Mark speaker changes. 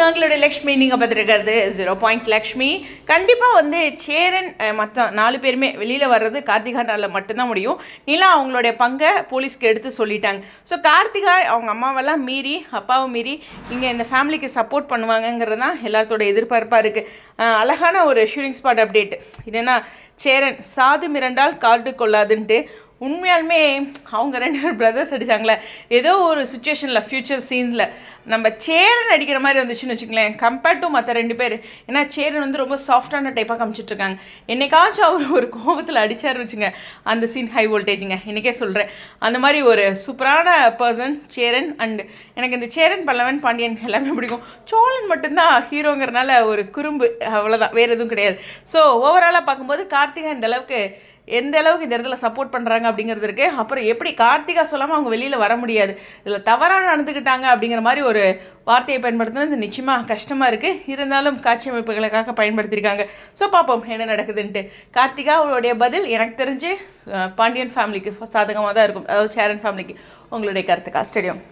Speaker 1: நாங்களுடைய லக்ஷ்மி நீங்கள் பார்த்துருக்கிறது zero point Lakshmi. கண்டிப்பாக வந்து சேரன் மற்ற நாலு பேருமே வெளியில் வர்றது கார்த்திகா நாளில் மட்டும்தான் முடியும். நிலா அவங்களுடைய பங்கை போலீஸ்க்கு எடுத்து சொல்லிட்டாங்க. ஸோ கார்த்திகா அவங்க அம்மாவெல்லாம் மீறி அப்பாவை மீறி இங்கே இந்த ஃபேமிலிக்கு சப்போர்ட் பண்ணுவாங்கங்கிறது தான் எல்லாத்தோட எதிர்பார்ப்பாக இருக்குது அழகான ஒரு ஷூட்டிங் ஸ்பாட் அப்டேட் என்னென்னா சேரன் சாது மிரண்டால் கார்டு கொள்ளாதுன்ட்டு உண்மையாலுமே அவங்க ரெண்டு பேர் பிரதர்ஸ் அடித்தாங்களே ஏதோ ஒரு சுச்சுவேஷனில் ஃப்யூச்சர் சீனில் நம்ம சேரன் அடிக்கிற மாதிரி வந்துச்சுன்னு வச்சுங்களேன் கம்பேர்ட் டு மற்ற ரெண்டு பேர். ஏன்னா சேரன் வந்து ரொம்ப சாஃப்டான டைப்பாக காமிச்சிட்ருக்காங்க என்னைக்காச்சும் அவர் ஒரு கோபத்தில் அடிச்சாரு வச்சுங்க அந்த சீன் ஹை வோல்டேஜுங்க இன்றைக்கே சொல்கிறேன் அந்த மாதிரி ஒரு சூப்பரான பர்சன் சேரன் அண்டு எனக்கு இந்த சேரன் பல்லவன் பாண்டியன் எல்லாமே பிடிக்கும். சோழன் மட்டும்தான் ஹீரோங்கிறனால ஒரு குறும்பு அவ்வளோதான் வேறு எதுவும் கிடையாது. ஸோ ஓவராலாக பார்க்கும்போது கார்த்திகா இந்த அளவுக்கு எந்த அளவுக்கு இந்த இடத்துல சப்போர்ட் பண்ணுறாங்க அப்படிங்கிறது இருக்குது அப்புறம் எப்படி கார்த்திகா சொல்லாமல் அவங்க வெளியில் வர முடியாது. இதில் தவறாக நடந்துக்கிட்டாங்க அப்படிங்கிற மாதிரி ஒரு வார்த்தையை பயன்படுத்துனது நிச்சயமாக கஷ்டமாக இருக்குது இருந்தாலும் காட்சி அமைப்புகளுக்காக பயன்படுத்தியிருக்காங்க ஸோ பார்ப்போம் என்ன நடக்குதுன்ட்டு. கார்த்திகா அவருடைய பதில் எனக்கு தெரிஞ்சு பாண்டியன் ஃபேமிலிக்கு சாதகமாக தான் இருக்கும். அதாவது சேரன் ஃபேமிலிக்கு உங்களுடைய கருத்துக்கா ஸ்டேடியம்